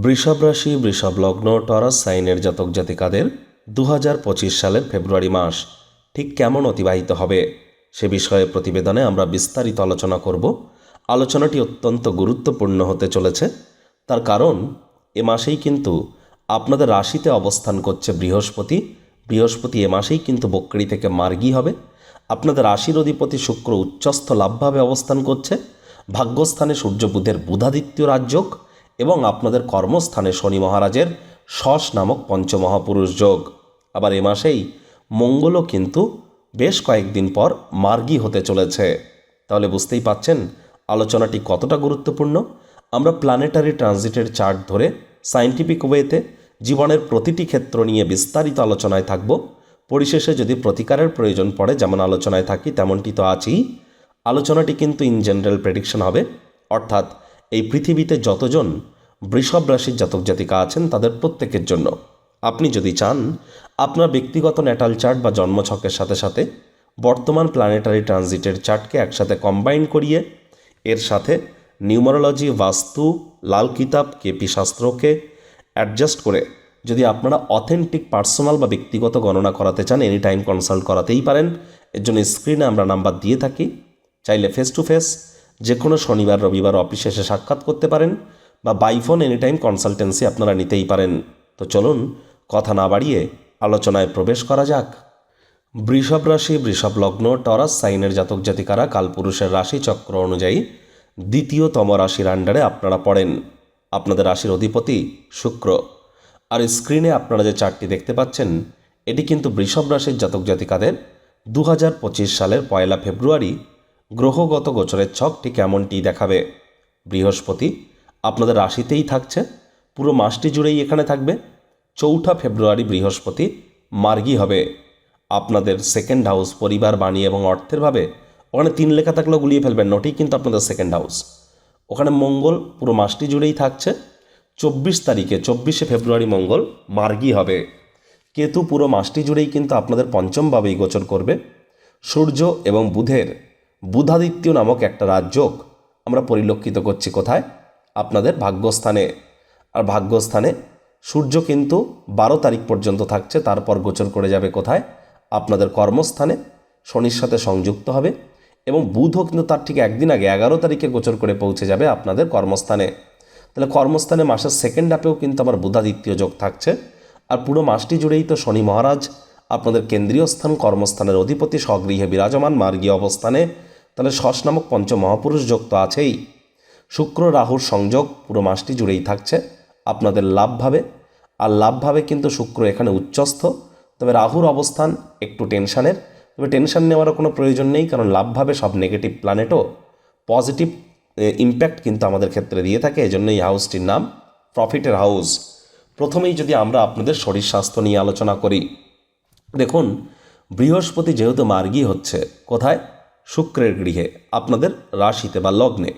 বৃষভ রাশি, বৃষভ লগ্ন, টরাস সাইনের জাতক জাতিকাদের দু হাজার পঁচিশ সালের ফেব্রুয়ারি মাস ঠিক কেমন অতিবাহিত হবে সে বিষয়ে প্রতিবেদনে আমরা বিস্তারিত আলোচনা করব। আলোচনাটি অত্যন্ত গুরুত্বপূর্ণ হতে চলেছে। তার কারণ, এ মাসেই কিন্তু আপনাদের রাশিতে অবস্থান করছে বৃহস্পতি। বৃহস্পতি এ মাসেই কিন্তু বকরি থেকে মার্গী হবে। আপনাদের রাশির অধিপতি শুক্র উচ্চস্থ লাভভাবে অবস্থান করছে। ভাগ্যস্থানে সূর্য বুধের বুধাদিত্য রাজযোগ এবং আপনাদের কর্মস্থানে শনি মহারাজের শশ নামক পঞ্চমহাপুরুষ যোগ। আবার এ মাসেই মঙ্গলও কিন্তু বেশ কয়েকদিন পর মার্গী হতে চলেছে। তাহলে বুঝতেই পাচ্ছেন আলোচনাটি কতটা গুরুত্বপূর্ণ। আমরা প্ল্যানেটারি ট্রানজিটের চার্ট ধরে সায়েন্টিফিক ওয়েতে জীবনের প্রতিটি ক্ষেত্র নিয়ে বিস্তারিত আলোচনায় থাকব। পরিশেষে যদি প্রতিকারের প্রয়োজন পড়ে, যেমন আলোচনায় থাকি, তেমনটি তো আছেই। আলোচনাটি কিন্তু ইন জেনারেল প্রেডিকশন হবে। অর্থাৎ এই পৃথিবীতে যতজন বৃষভ রাশির জাতক জাতিকা আছেন তাদের প্রত্যেকের জন্য। আপনি যদি চান, আপনার ব্যক্তিগত ন্যাটাল চার্ট বা জন্মছকের সাথে সাথে বর্তমান প্ল্যানেটারি ট্রানজিটের চার্টকে একসাথে কম্বাইন করিয়ে, এর সাথে নিউমারোলজি বাস্তু, লাল কিতাব কেপি শাস্ত্রকে অ্যাডজাস্ট করে যদি আপনারা অথেন্টিক পার্সোনাল বা ব্যক্তিগত গণনা করাতে চান এনি টাইম কনসাল্ট করাতেই পারেন। এর জন্য স্ক্রিনে আমরা নাম্বার দিয়ে থাকি। চাইলে ফেস টু ফেস যে কোনো শনিবার, রবিবার অফিসে এসে সাক্ষাৎ করতে পারেন বা বাইফোন এনি টাইম কনসালটেন্সি আপনারা নিতেই পারেন। তো চলুন, কথা না বাড়িয়ে আলোচনায় প্রবেশ করা যাক। বৃষভ রাশি, বৃষভ লগ্ন, টরাস সাইনের জাতক জাতিকারা কালপুরুষের রাশি চক্র অনুযায়ী দ্বিতীয়তম রাশির আন্ডারে আপনারা পড়েন। আপনাদের রাশির অধিপতি শুক্র। আর স্ক্রিনে আপনারা যে চারটি দেখতে পাচ্ছেন, এটি কিন্তু বৃষভ রাশির জাতক জাতিকাদের দু পঁচিশ সালের পয়লা ফেব্রুয়ারি গ্রহগত গোচরের ছকটি কেমনটি দেখাবে। বৃহস্পতি, আপনাদের রাশিতেই থাকছে। পুরো মাসটি জুড়েই এখানে থাকবে। চৌঠা ফেব্রুয়ারি বৃহস্পতি, মার্গী হবে। আপনাদের সেকেন্ড হাউস পরিবার, বাণী এবং অর্থের ভাবে ওখানে তিন লেখা থাকলেও গুলিয়ে ফেলবেন নটি কিন্তু আপনাদের সেকেন্ড হাউস ওখানে মঙ্গল পুরো মাসটি জুড়েই থাকছে। চব্বিশ তারিখে, চব্বিশে ফেব্রুয়ারি মঙ্গল, মার্গী হবে। কেতু পুরো মাসটি জুড়েই কিন্তু আপনাদের পঞ্চমভাবেই গোচর করবে। সূর্য এবং বুধের বুধাদিত্য নামক একটা রাজযোগ আমরা পরিলক্ষিত করছি কোথায়? আপনাদের ভাগ্যস্থানে। আর ভাগ্যস্থানে সূর্য কিন্তু বারো তারিখ পর্যন্ত থাকছে, তারপর গোচর করে যাবে কোথায়? আপনাদের কর্মস্থানে শনির সাথে সংযুক্ত হবে এবং বুধও কিন্তু তার ঠিক একদিন আগে এগারো তারিখে গোচর করে পৌঁছে যাবে আপনাদের কর্মস্থানে। তাহলে কর্মস্থানে মাসের সেকেন্ড হাফেও কিন্তু আবার বুধাদিত্য যোগ থাকছে। আর পুরো মাসটি জুড়েই তো শনি মহারাজ আপনাদের কেন্দ্রীয় স্থান কর্মস্থানের অধিপতি স্বগৃহে বিরাজমান, মার্গীয় অবস্থানে তাহলে শশ নামক পঞ্চ মহাপুরুষ যোগ তো আছেই। শুক্র, রাহুর সংযোগ পুরো মাসটি জুড়েই থাকছে। আপনাদের লাভভাবে আর লাভভাবে কিন্তু শুক্র এখানে উচ্চস্থ। তবে রাহুর অবস্থান একটু টেনশানের। তবে টেনশান নেওয়ারও কোনো প্রয়োজন নেই, কারণ লাভভাবে সব নেগেটিভ প্ল্যানেটও পজিটিভ ইম্প্যাক্ট কিন্তু আমাদের ক্ষেত্রে দিয়ে থাকে। এজন্য এই হাউসটির নাম প্রফিটের হাউস। প্রথমেই যদি আমরা আপনাদের শরীর স্বাস্থ্য নিয়ে আলোচনা করি। দেখুন, বৃহস্পতি যেহেতু মার্গী হচ্ছে, কোথায়? শুক্রের গৃহে আপনাদের রাশিতে বা লগ্নে।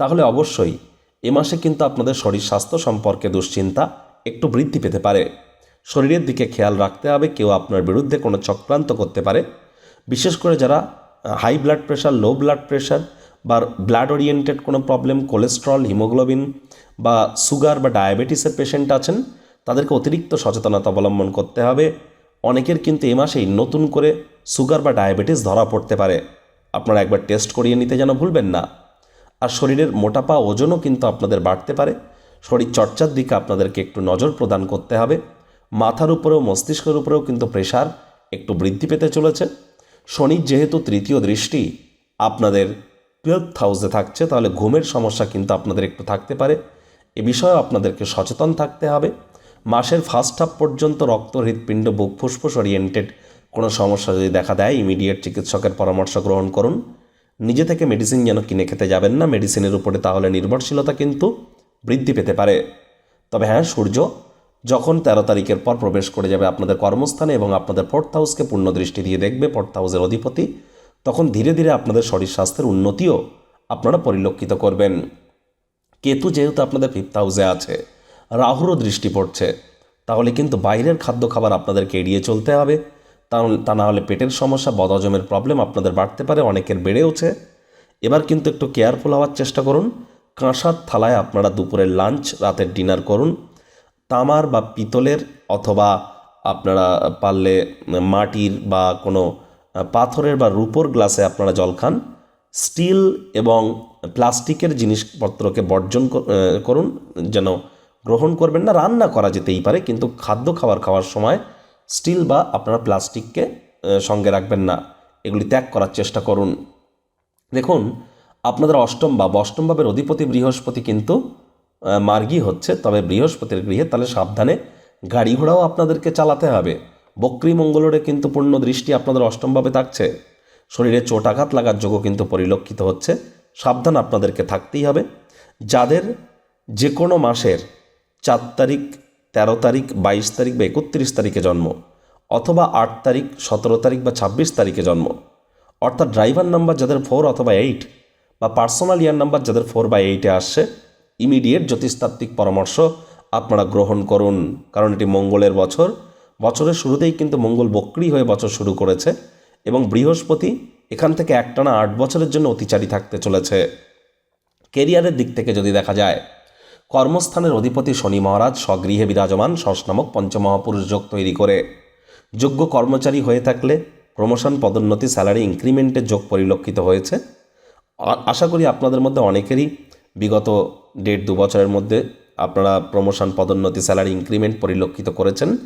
তাহলে অবশ্যই এ মাসে কিন্তু আপনাদের শরীর স্বাস্থ্য সম্পর্কে দুশ্চিন্তা একটু বৃদ্ধি পেতে পারে। শরীরের দিকে খেয়াল রাখতে হবে, কেউ আপনার বিরুদ্ধে কোনো চক্রান্ত করতে পারে। বিশেষ করে যারা high blood pressure low blood pressure বা ব্লাড ওরিয়েন্টেড কোনো প্রবলেম কোলেস্ট্রল হিমোগ্লোবিন বা সুগার বা ডায়াবেটিসের পেশেন্ট আছেন, তাদেরকে অতিরিক্ত সচেতনতা অবলম্বন করতে হবে। অনেকের কিন্তু এ মাসেই নতুন করে সুগার বা ডায়াবেটিস ধরা পড়তে পারে। আপনারা একবার টেস্ট করিয়ে নিতে যেন ভুলবেন না। আর শরীরের মোটাপা ওজনও কিন্তু আপনাদের বাড়তে পারে। শরীর চর্চার দিকে আপনাদেরকে একটু নজর প্রদান করতে হবে। মাথার উপরেও, মস্তিষ্কের উপরেও কিন্তু প্রেশার একটু বৃদ্ধি পেতে চলেছে। শনির যেহেতু তৃতীয় দৃষ্টি আপনাদের টুয়েলভ হাউসে থাকছে, তাহলে ঘুমের সমস্যা কিন্তু আপনাদের একটু থাকতে পারে। এ বিষয়ে আপনাদেরকে সচেতন থাকতে হবে। মাসের ফার্স্ট হাফ পর্যন্ত রক্ত হৃৎপিণ্ড বুক ফুসফুস ওরিয়েন্টেড কোনো সমস্যা যদি দেখা দেয় ইমিডিয়েট চিকিৎসকের পরামর্শ গ্রহণ করুন। নিজে থেকে মেডিসিন যেন কিনে খেতে যাবেন না মেডিসিনের উপরে তাহলে নির্ভরশীলতা কিন্তু বৃদ্ধি পেতে পারে। তবে হ্যাঁ সূর্য, যখন তেরো তারিখের পর প্রবেশ করে যাবে আপনাদের কর্মস্থানে এবং আপনাদের ফোর্থ হাউসকে পূর্ণ দৃষ্টি দিয়ে দেখবে ফোর্থ হাউসের অধিপতি, তখন ধীরে ধীরে আপনাদের শরীর স্বাস্থ্যের উন্নতিও আপনারা পরিলক্ষিত করবেন। কেতু যেহেতু আপনাদের ফিফথ হাউসে আছে, রাহুরও দৃষ্টি পড়ছে, তাহলে কিন্তু বাইরের খাদ্য খাবার আপনাদেরকে এড়িয়ে চলতে হবে। তা না হলে পেটের সমস্যা, বদহজমের প্রবলেম আপনাদের বাড়তে পারে, অনেকের বেড়েওছে এবার কিন্তু একটু কেয়ারফুল হওয়ার চেষ্টা করুন। কাঁসার থালায় আপনারা দুপুরের লাঞ্চ রাতের ডিনার করুন। তামার বা পিতলের অথবা আপনারা পারলে মাটির বা কোনো পাথরের বা রূপোর গ্লাসে আপনারা জল খান। স্টিল এবং প্লাস্টিকের জিনিসপত্রকে বর্জন করুন। যেন গ্রহণ করবেন না, রান্না করা যেতেই পারে, কিন্তু খাদ্য খাবার খাওয়ার সময় স্টিল বা আপনারা প্লাস্টিককে সঙ্গে রাখবেন না। এগুলি ত্যাগ করার চেষ্টা করুন। দেখুন, আপনাদের অষ্টম ভাব, অষ্টম ভাবের অধিপতি বৃহস্পতি কিন্তু মার্গী হচ্ছে। তবে বৃহস্পতির গৃহে তাহলে সাবধানে গাড়ি ঘোড়াও আপনাদেরকে চালাতে হবে। বক্রী মঙ্গলরে কিন্তু পূর্ণ দৃষ্টি আপনাদের অষ্টমভাবে থাকছে। শরীরে চোট আঘাত লাগার যোগও কিন্তু পরিলক্ষিত হচ্ছে। সাবধান আপনাদেরকে থাকতেই হবে। যাদের যে কোনো মাসের চার তারিখ তেরো তারিখ, বাইশ তারিখ বা একত্রিশ তারিখে জন্ম, অথবা আট তারিখ, সতেরো তারিখ বা ছাব্বিশ তারিখে জন্ম। অর্থাৎ ড্রাইভার নাম্বার যাদের ফোর অথবা এইট বা পার্সোনাল ইয়ার নাম্বার যাদের ফোর বা এইটে আসছে ইমিডিয়েট জ্যোতিষতাত্ত্বিক পরামর্শ আপনারা গ্রহণ করুন। কারণ এটি মঙ্গলের বছর। বছরের শুরুতেই কিন্তু মঙ্গল বক্রি হয়ে বছর শুরু করেছে এবং বৃহস্পতি এখান থেকে একটানা আট বছরের জন্য অতিচারী থাকতে চলেছে। কেরিয়ারের দিক থেকে যদি দেখা যায় কর্মস্থানের অধিপতি শনি মহারাজ স্বগৃহে বিরাজমান শশ নামক পঞ্চমহাপুরুষ যোগ তৈরি করে। যোগ্য কর্মচারী হয়ে থাকলে প্রমোশন পদোন্নতি স্যালারি ইনক্রিমেন্টের যোগ পরিলক্ষিত হয়েছে। আশা করি আপনাদের মধ্যে অনেকেরই বিগত দেড় দু বছরের মধ্যে আপনারা প্রমোশন পদোন্নতি স্যালারি ইনক্রিমেন্ট পরিলক্ষিত করেছেন।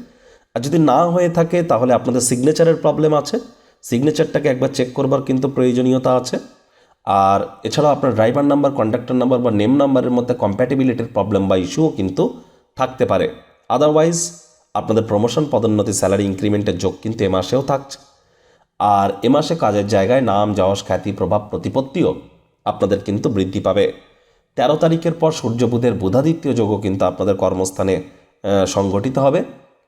আর যদি না হয়ে থাকে তাহলে আপনাদের সিগনেচারের প্রবলেম আছে। সিগনেচারটাকে একবার চেক করবার কিন্তু প্রয়োজনীয়তা আছে। আর এছাড়াও আপনার ড্রাইভার নাম্বার কন্ডাক্টর নাম্বার বা নেম নাম্বারের মধ্যে কম্প্যাটেবিলিটির প্রবলেম বা ইস্যুও কিন্তু থাকতে পারে। আদারওয়াইজ আপনাদের প্রমোশন পদোন্নতি স্যালারি ইনক্রিমেন্টের যোগ কিন্তু এ মাসেও থাকছে। আর এ মাসে কাজের জায়গায় নাম, যশ, খ্যাতি, প্রভাব, প্রতিপত্তিও আপনাদের কিন্তু বৃদ্ধি পাবে। তেরো তারিখের পর সূর্য, বুধের বুধাদিত্য যোগও কিন্তু আপনাদের কর্মস্থানে সংগঠিত হবে।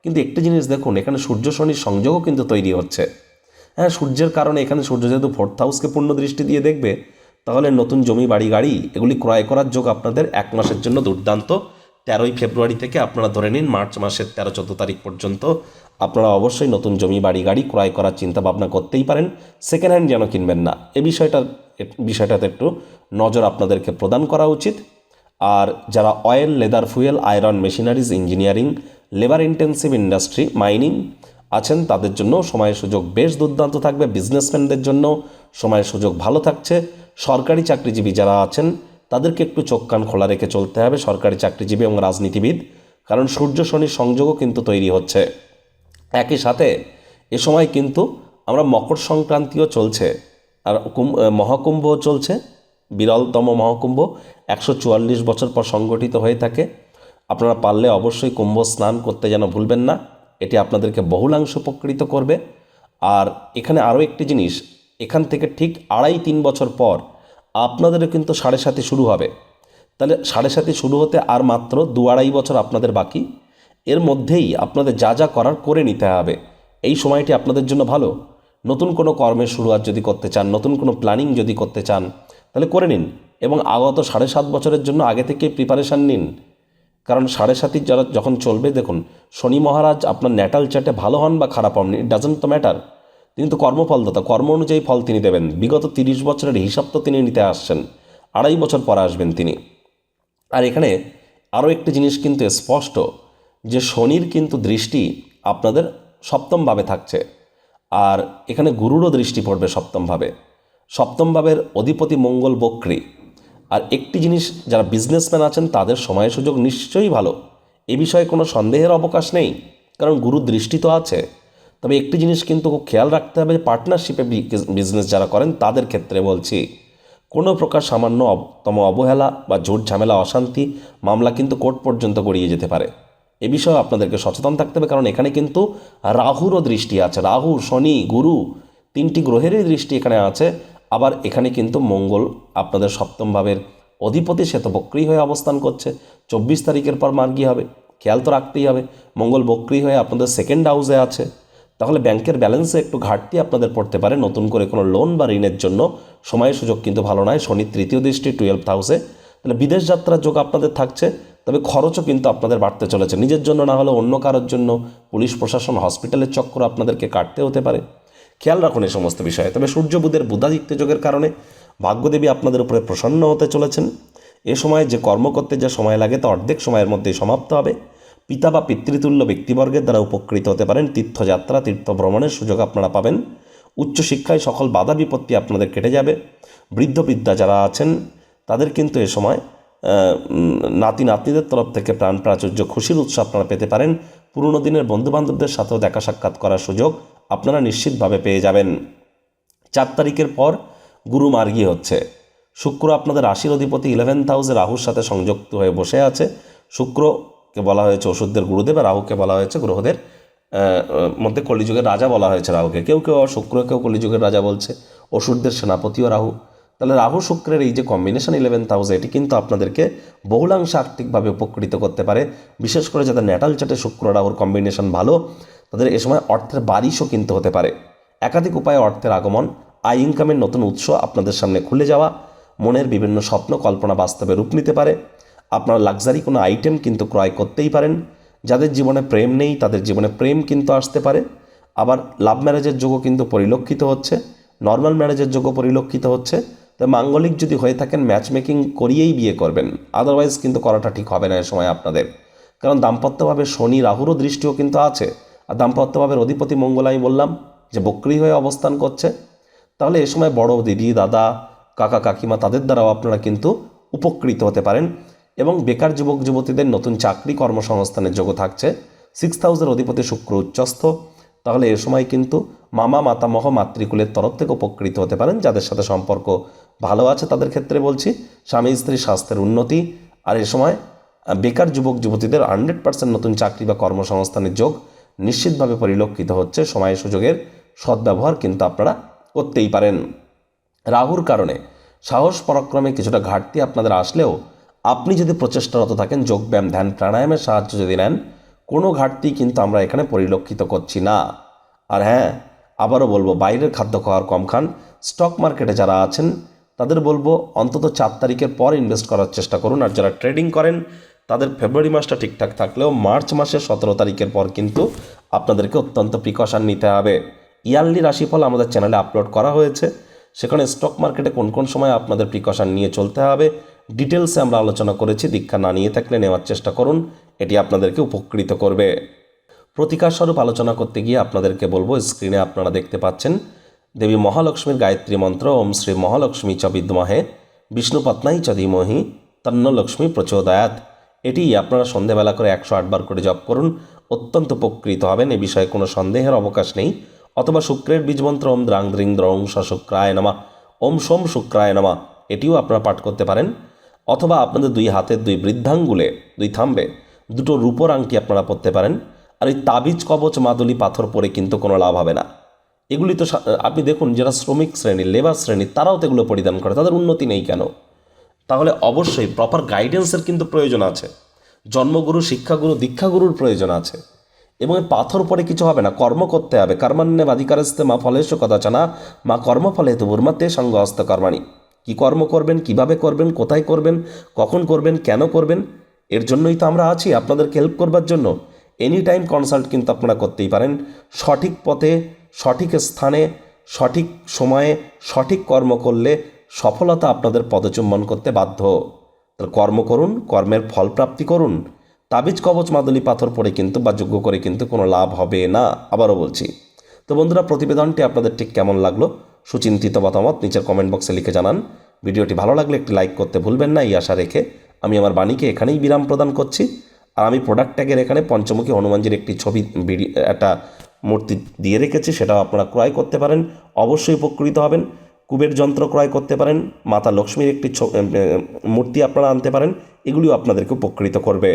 কিন্তু একটি জিনিস দেখুন, এখানে সূর্য শনির সংযোগও কিন্তু তৈরি হচ্ছে। হ্যাঁ সূর্যের কারণে এখানে সূর্য যেহেতু ফোর্থ হাউসকে পূর্ণ দৃষ্টি দিয়ে দেখবে, তাহলে নতুন জমি, বাড়ি, গাড়ি, এগুলি ক্রয় করার যোগ আপনাদের এক মাসের জন্য দুর্দান্ত। তেরোই ফেব্রুয়ারি থেকে আপনারা ধরে নিন মার্চ মাসের তেরো চোদ্দ তারিখ পর্যন্ত আপনারা অবশ্যই নতুন জমি, বাড়ি, গাড়ি ক্রয় করার চিন্তা ভাবনা করতেই পারেন। সেকেন্ড হ্যান্ড যেন কিনবেন না। এ বিষয়টা বিষয়টাতে একটু নজর আপনাদেরকে প্রদান করা উচিত। আর যারা oil leather fuel iron machineries engineering labour intensive industry mining আছেন, তাদের জন্য সময়ের সুযোগ বেশ দুর্দান্ত থাকবে বিজনেসম্যানদের জন্য সময়ের সুযোগ ভালো থাকছে। সরকারি চাকরিজীবী যারা আছেন, তাদেরকে একটু চোখ কান খোলা রেখে চলতে হবে সরকারি চাকরিজীবী এবং রাজনীতিবিদ, কারণ সূর্য শনির সংযোগও কিন্তু তৈরি হচ্ছে। একই সাথে এ সময় কিন্তু আমরা মকর সংক্রান্তিও চলছে, আর মহাকুম্ভও চলছে, বিরলতম মহাকুম্ভ, একশো চুয়াল্লিশ বছর পর সংগঠিত হয়ে থাকে। আপনারা পারলে অবশ্যই কুম্ভ স্নান করতে যেন ভুলবেন না। এটি আপনাদেরকে বহুলাংশ উপকৃত করবে। আর এখানে আরও একটি জিনিস, এখান থেকে ঠিক আড়াই তিন বছর পর আপনাদেরও কিন্তু সাড়ে সাথে শুরু হবে। তাহলে সাড়ে সাথে শুরু হতে আর মাত্র দু আড়াই বছর আপনাদের বাকি। এর মধ্যেই আপনাদের যা যা করার করে নিতে হবে। এই সময়টি আপনাদের জন্য ভালো। নতুন কোনো কর্মের শুরুয়াত যদি করতে চান, নতুন কোনো প্ল্যানিং যদি করতে চান, তাহলে করে নিন। এবং আগত সাড়ে সাত বছরের জন্য আগে থেকে প্রিপারেশান নিন। কারণ সাড়ে সাতই যারা যখন চলবে, দেখুন, শনি মহারাজ আপনার ন্যাটাল চ্যাটে ভালো হন বা খারাপ হন ইট ডাজেন্ট তো ম্যাটার তিনি তো কর্মফলদাতা, কর্ম অনুযায়ী ফল তিনি দেবেন। বিগত তিরিশ বছরের হিসাব তো তিনি নিতে আসছেন। আড়াই বছর পরে আসবেন তিনি। আর এখানে আরও একটি জিনিস কিন্তু স্পষ্ট, যে শনির কিন্তু দৃষ্টি আপনাদের সপ্তমভাবে থাকছে। আর এখানে গুরুরও দৃষ্টি পড়বে সপ্তমভাবে সপ্তমভাবের অধিপতি মঙ্গল বক্রী। আর একটি জিনিস যারা বিজনেসম্যান আছেন, তাদের সময় সুযোগ নিশ্চয়ই ভালো। এ বিষয়ে কোনো সন্দেহের অবকাশ নেই, কারণ গুরুর দৃষ্টি তো আছে। তবে একটি জিনিস কিন্তু খুব খেয়াল রাখতে হবে যে পার্টনারশিপে বিজনেস যারা করেন, তাদের ক্ষেত্রে বলছি, কোনো প্রকার সামান্য তম অবহেলা বা জোট ঝামেলা, অশান্তি মামলা কিন্তু কোর্ট পর্যন্ত গড়িয়ে যেতে পারে। এ বিষয়ে আপনাদেরকে সচেতন থাকতে হবে, কারণ এখানে কিন্তু রাহুরও দৃষ্টি আছে। রাহু, শনি, গুরু তিনটি গ্রহেরই দৃষ্টি এখানে আছে। আবার এখানে কিন্তু মঙ্গল আপনাদের সপ্তম ভাবের অধিপতি সে তো বক্রী হয়ে অবস্থান করছে। চব্বিশ তারিখের পর মার্গী হবে। খেয়াল তো রাখতেই হবে। মঙ্গল বক্রী হয়ে আপনাদের সেকেন্ড হাউসে আছে। তাহলে ব্যাংকের ব্যালেন্সে একটু ঘাটতি আপনাদের পড়তে পারে। নতুন করে কোনো লোন বা ঋণের জন্য সময়ের সুযোগ কিন্তু ভালো নয়। শনি তৃতীয় দৃষ্টি টুয়েলভ হাউসে তাহলে বিদেশ যাত্রার যোগ আপনাদের থাকছে। তবে খরচও কিন্তু আপনাদের বাড়তে চলেছে। নিজের জন্য না হলে অন্য কারোর জন্য পুলিশ, প্রশাসন হসপিটালের চক্কর আপনাদেরকে কাটতে হতে পারে। খেয়াল রাখুন এই সমস্ত বিষয়ে। তবে সূর্য বুধের বুধাদিত্য যোগের কারণে ভাগ্যদেবী আপনাদের উপরে প্রসন্ন হতে চলেছেন। এ সময় যে কর্ম করতে যে সময় লাগে তা অর্ধেক সময়ের মধ্যেই সমাপ্ত হবে। পিতা বা পিতৃতুল্য ব্যক্তিবর্গের দ্বারা উপকৃত হতে পারেন। তীর্থযাত্রা তীর্থ ভ্রমণের সুযোগ আপনারা পাবেন। উচ্চশিক্ষায় সকল বাধা বিপত্তি আপনাদের কেটে যাবে। বৃদ্ধ বিদ্যা যারা আছেন, তাদের কিন্তু এ সময় নাতি নাতনিদের তরফ থেকে প্রাণ প্রাচুর্য, খুশির উৎস আপনারা পেতে পারেন। পুরনো দিনের বন্ধুবান্ধবদের সাথেও দেখা সাক্ষাৎ করার সুযোগ। আপনারা নিশ্চিতভাবে পেয়ে যাবেন। চার তারিখের পর গুরু মার্গী হচ্ছে। শুক্র আপনাদের রাশির অধিপতি ইলেভেন্থ হাউসে রাহুর সাথে সংযুক্ত হয়ে বসে আছে। শুক্রকে বলা হয়েছে ওষুধদের গুরুদেব আর রাহুকে বলা হয়েছে গ্রহদের মধ্যে কলিযুগের রাজা বলা হয়েছে রাহুকে। কেউ কেউ শুক্র শুক্রকেও কলিযুগের রাজা বলছে। ওষুধদের সেনাপতিও রাহু। তাহলে রাহু শুক্রের এই যে কম্বিনেশন ইলেভেন্থ হাউসে এটি কিন্তু আপনাদেরকে বহুলাংশে আর্থিকভাবে উপকৃত করতে পারে। বিশেষ করে যাদের ন্যাটাল চাটে শুক্র রাহুর কম্বিনেশন ভালো, তাদের এ সময় অর্থের বারিশও কিন্তু হতে পারে। একাধিক উপায়ে অর্থের আগমন, আয় ইনকামের নতুন উৎস আপনাদের সামনে খুলে যাওয়া, মনের বিভিন্ন স্বপ্ন, কল্পনা বাস্তবে রূপ নিতে পারে। আপনার লাক্সারি কোনো আইটেম কিন্তু ক্রয় করতেই পারেন। যাদের জীবনে প্রেম নেই, তাদের জীবনে প্রেম কিন্তু আসতে পারে। আবার লাভ ম্যারেজের যোগও কিন্তু পরিলক্ষিত হচ্ছে নর্মাল ম্যারেজের যোগও পরিলক্ষিত হচ্ছে। তো মাঙ্গলিক যদি হয়ে থাকেন ম্যাচ মেকিং করিয়েই বিয়ে করবেন। আদারওয়াইজ কিন্তু করাটা ঠিক হবে না এ সময় আপনাদের। কারণ দাম্পত্যভাবে শনি রাহুরও দৃষ্টিও কিন্তু আছে। আর দাম্পত্যভাবের অধিপতি মঙ্গল আমি বললাম, যে বক্রি হয়ে অবস্থান করছে। তাহলে এ সময় বড় দিদি, দাদা, কাকা, কাকিমা তাদের দ্বারাও আপনারা কিন্তু উপকৃত হতে পারেন। এবং বেকার যুবক, যুবতীদের নতুন চাকরি কর্মসংস্থানের যোগ্য থাকছে। সিক্স হাউসের অধিপতি শুক্র উচ্চস্থ। তাহলে এ সময় কিন্তু মামা, মাতামহ, মাতৃকুলের তরফ থেকে উপকৃত হতে পারেন, যাদের সাথে সম্পর্ক ভালো আছে তাদের ক্ষেত্রে বলছি। স্বামী স্ত্রী স্বাস্থ্যের উন্নতি। আর এ সময় বেকার যুবক যুবতীদের হান্ড্রেড পার্সেন্ট নতুন চাকরি বা কর্মসংস্থানের যোগ নিশ্চিতভাবে পরিলক্ষিত হচ্ছে সময় সুযোগের সদ্ব্যবহার কিন্তু আপনারা করতেই পারেন। রাহুর কারণে সাহস পরাক্রমে কিছুটা ঘাটতি আপনাদের আসলেও আপনি যদি প্রচেষ্টারত থাকেন যোগব্যায়াম ধ্যান, প্রাণায়ামের সাহায্য যদি নেন, কোনো ঘাটতি কিন্তু আমরা এখানে পরিলক্ষিত করছি না। আর হ্যাঁ আবারও বলব, বাইরের খাদ্য খাওয়ার কম খান। স্টক মার্কেটে যারা আছেন তাদের বলব, অন্তত চার তারিখের পর ইনভেস্ট করার চেষ্টা করুন। আর যারা ট্রেডিং করেন, তাদের ফেব্রুয়ারি মাসটা ঠিকঠাক থাকলেও মার্চ মাসের সতেরো তারিখের পর কিন্তু আপনাদেরকে অত্যন্ত প্রিকশন নিতে হবে। ইয়ারলি রাশিফল আমাদের চ্যানেলে আপলোড করা হয়েছে। সেখানে স্টক মার্কেটে কোন কোন সময় আপনাদের প্রিকশন নিয়ে চলতে হবে ডিটেলসে আমরা আলোচনা করেছি। দীক্ষা না নিয়ে থাকলে নেওয়ার চেষ্টা করুন, এটি আপনাদেরকে উপকৃত করবে। প্রতিকার স্বরূপ আলোচনা করতে গিয়ে আপনাদেরকে বলব স্ক্রিনে আপনারা দেখতে পাচ্ছেন দেবী মহালক্ষ্মীর গায়ত্রী মন্ত্র ওম শ্রী মহালক্ষ্মী চ বিদ্মহে বিষ্ণুপত্নাই চ ধীমহি, তন্ন লক্ষ্মী প্রচোদয়াত। এটি আপনারা সন্ধেবেলা করে একশো আটবার করে জপ করুন, অত্যন্ত উপকৃত হবেন, এ বিষয়ে কোনো সন্দেহের অবকাশ নেই। অথবা শুক্রের বীজমন্ত্র ওম দ্রাং দ্রিং দ্রং স শুক্রায় নামা, ওম সোম শুক্রায় নামা, এটিও আপনারা পাঠ করতে পারেন। অথবা আপনাদের দুই হাতের দুই বৃদ্ধাঙ্গুলে, দুই থাম্বে, দুটো রূপর আংটি আপনারা পরতে পারেন। আর এই তাবিজ কবচ মাদুলি পাথর পরে কিন্তু কোনো লাভ হবে না। এগুলি তো আপনি দেখুন যারা শ্রমিক শ্রেণি লেবার শ্রেণি, তারাও তো এগুলো পরিধান করে, তাদের উন্নতি নেই কেন? তাহলে অবশ্যই প্রপার গাইডেন্সের কিন্তু প্রয়োজন আছে। জন্মগুরু, শিক্ষাগুরু, দীক্ষাগুরুর প্রয়োজন আছে। এবং পাথর পরে কিছু হবে না, কর্ম করতে হবে। কর্মান্যে বাধিকারস্তে মা ফলেশ কদাচনা, মা কর্মফলে তো উর্মাতে সঙ্গ হস্ত কর্মাণী। কী কর্ম করবেন, কীভাবে করবেন, কোথায় করবেন, কখন করবেন, কেন করবেন, এর জন্যই তো আমরা আছি। আপনাদেরকে হেল্প করবার জন্য এনি টাইম কনসাল্ট কিন্তু আপনারা করতেই পারেন। সঠিক পথে সঠিক স্থানে, সঠিক সময়ে সঠিক কর্ম করলে সফলতা আপনাদের পদচুম্বন করতে বাধ্য। তাহলে কর্ম করুন, কর্মের ফল প্রাপ্তি করুন। তাবিজ, কবচ, মাদুলি, পাথর পড়ে কিন্তু বা যোগ্য করে কিন্তু কোনো লাভ হবে না, আবারও বলছি। তো বন্ধুরা, প্রতিবেদনটি আপনাদের ঠিক কেমন লাগল? সুচিন্তিত মতামত নিচের কমেন্ট বক্সে লিখে জানান। ভিডিওটি ভালো লাগলে একটি লাইক করতে ভুলবেন না, এই আশা রেখে আমি আমার বাণীকে এখানেই বিরাম প্রদান করছি। আর আমি প্রোডাক্ট ট্যাগের এখানে পঞ্চমুখী হনুমানজির একটি ছবি একটা মূর্তি দিয়ে রেখেছে, সেটাও আপনারা ক্রয় করতে পারেন। অবশ্যই উপকৃত হবেন। কুবের যন্ত্র ক্রয় করতে পারেন। মাতা লক্ষ্মীর একটি মূর্তি আপনারা আনতে পারেন। এগুলিও আপনাদেরকে উপকৃত করবে।